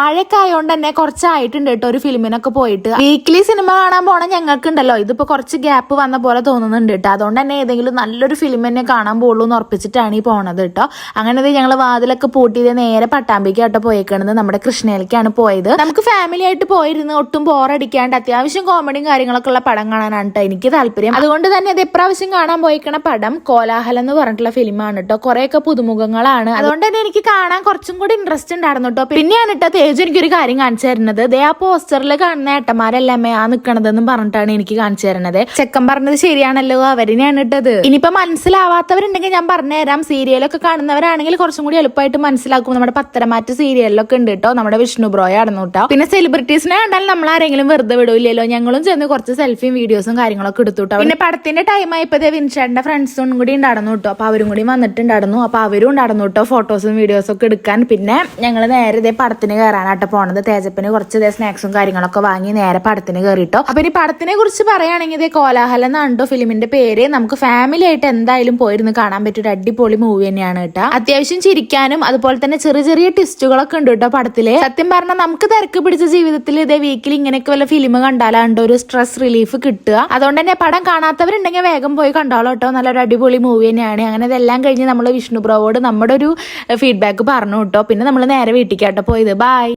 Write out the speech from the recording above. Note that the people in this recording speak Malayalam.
മഴയൊക്കെ തന്നെ കുറച്ചായിട്ടുണ്ട് കേട്ടോ ഒരു ഫിലിമിനൊക്കെ പോയിട്ട്. വീക്ക്ലി സിനിമ കാണാൻ പോണ ഞങ്ങൾക്കുണ്ടല്ലോ. ഇതിപ്പോ കുറച്ച് ഗ്യാപ്പ് വന്ന പോലെ തോന്നുന്നുണ്ട് കേട്ടോ അതുകൊണ്ട് തന്നെ ഏതെങ്കിലും നല്ലൊരു ഫിലിം തന്നെ കാണാൻ പോകുള്ളൂ എന്ന് ഉറപ്പിച്ചിട്ടാണ് ഈ പോണത് കേട്ടോ അങ്ങനെ ഞങ്ങൾ വാതിലൊക്കെ പൂട്ടിയത് നേരെ പട്ടാമ്പിക്ക് കേട്ടോ പോയേക്കണത്. നമ്മുടെ കൃഷ്ണയിലേക്കാണ് പോയത്. നമുക്ക് ഫാമിലി ആയിട്ട് പോയിരുന്ന് ഒട്ടും ബോറടിക്കാണ്ട് അത്യാവശ്യം കോമഡിയും കാര്യങ്ങളൊക്കെ ഉള്ള പടം കാണാനാണ് കേട്ടോ എനിക്ക് താല്പര്യം. അതുകൊണ്ട് തന്നെ ഇത് എപ്രാവശ്യം കാണാൻ പോയിക്കണ പടം കോലാഹലം എന്ന് പറഞ്ഞിട്ടുള്ള ഫിലിമാണ് കേട്ടോ കുറെയൊക്കെ പുതുമുഖങ്ങളാണ്. അതുകൊണ്ട് തന്നെ എനിക്ക് കാണാൻ കുറച്ചും കൂടി ഇൻട്രസ്റ്റ് ഉണ്ടായിരുന്നു കേട്ടോ പിന്നെയാണ് കേട്ടോ തേജ് എനിക്കൊരു കാര്യം കാണിച്ചു തരുന്നത്. ദേ ആ പോസ്റ്ററിൽ കാണുന്ന ഏട്ടന്മാരല്ലേ ആ നിക്കണതെന്നും പറഞ്ഞിട്ടാണ് എനിക്ക് കാണിച്ചു തരുന്നത്. ചെക്കൻ പറഞ്ഞത് ശരിയാണല്ലോ അവരിനെയാണ് ഇട്ടത്. ഇനിയിപ്പോ മനസ്സിലാവാത്തവരുണ്ടെങ്കിൽ ഞാൻ പറഞ്ഞുതരാം സീരിയലൊക്കെ കാണുന്നവരാണെങ്കിൽ കുറച്ചും കൂടി എളുപ്പമായിട്ട് മനസ്സിലാക്കും. നമ്മുടെ പത്തരമാറ്റ സീരിയലിലൊക്കെ ഉണ്ട് കേട്ടോ. നമ്മുടെ വിഷ്ണു ബ്രോയ ആയിരുന്നു കേട്ടോ. പിന്നെ സെലിബ്രിറ്റീസിനെ കണ്ടാൽ നമ്മൾ ആരെങ്കിലും വെറുതെ വിടൂല്ലല്ലോ. ഞങ്ങളും ചെന്ന് കുറച്ച് സെൽഫിയും വീഡിയോസും കാര്യങ്ങളൊക്കെ എടുത്തു കേട്ടോ. പിന്നെ പടത്തിന്റെ ടൈം ആയപ്പോഴത്തെ വിൻഷാന്റെ ഫ്രണ്ട്സും കൂടി ഉണ്ടായിരുന്നു കേട്ടോ. അപ്പൊ അവരും കൂടി വന്നിട്ടുണ്ടായിരുന്നു. അപ്പൊ അവരും ഉണ്ടായിരുന്നു കേട്ടോ ഫോട്ടോസും വീഡിയോസും ഒക്കെ എടുക്കാൻ. പിന്നെ ഞങ്ങൾ നേരെ പടത്തിന് കയറാനാട്ടോ പോണത്. തേജപ്പിന് കുറച്ച് സ്നാക്സും കാര്യങ്ങളൊക്കെ വാങ്ങി നേരെ പടത്തിന് കയറിട്ടോ അപ്പൊ ഇനി പടത്തിനെ കുറിച്ച് പറയുകയാണെങ്കിൽ ഇതേ കോലാഹലം എന്നാണ്ടോ കേട്ടോ ഫിലിമിന്റെ പേര്? നമുക്ക് ഫാമിലി ആയിട്ട് എന്തായാലും പോയിരുന്ന് കാണാൻ പറ്റിയ ഒരു അടിപൊളി മൂവി തന്നെയാണ് കേട്ടോ. അത്യാവശ്യം ചിരിക്കാനും അതുപോലെ തന്നെ ചെറിയ ചെറിയ ട്വിസ്റ്റുകളൊക്കെ ഉണ്ട് കേട്ടോ പടത്തിൽ. സത്യം പറഞ്ഞാൽ നമുക്ക് തിരക്ക് പിടിച്ച ജീവിതത്തിൽ ഇതേ വീക്കിൽ ഇങ്ങനെയൊക്കെ വല്ല ഫിലിം കണ്ടാലാണ്ടോ ഒരു സ്ട്രെസ് റിലീഫ് കിട്ടുക. അതുകൊണ്ട് തന്നെ പടം കാണാത്തവരുണ്ടെങ്കിൽ വേഗം പോയി കണ്ടോളോ കേട്ടോ. നല്ലൊരു അടിപൊളി മൂവി തന്നെയാണ്. അങ്ങനെ ഇതെല്ലാം കഴിഞ്ഞ് നമ്മൾ വിഷ്ണു ബ്രോവോട് നമ്മുടെ ഒരു ഫീഡ്ബാക്ക് പറഞ്ഞു കേട്ടോ. പിന്നെ നമ്മൾ നേരെ വീട്ടിൽ കേട്ടോ പോയത്. ബൈ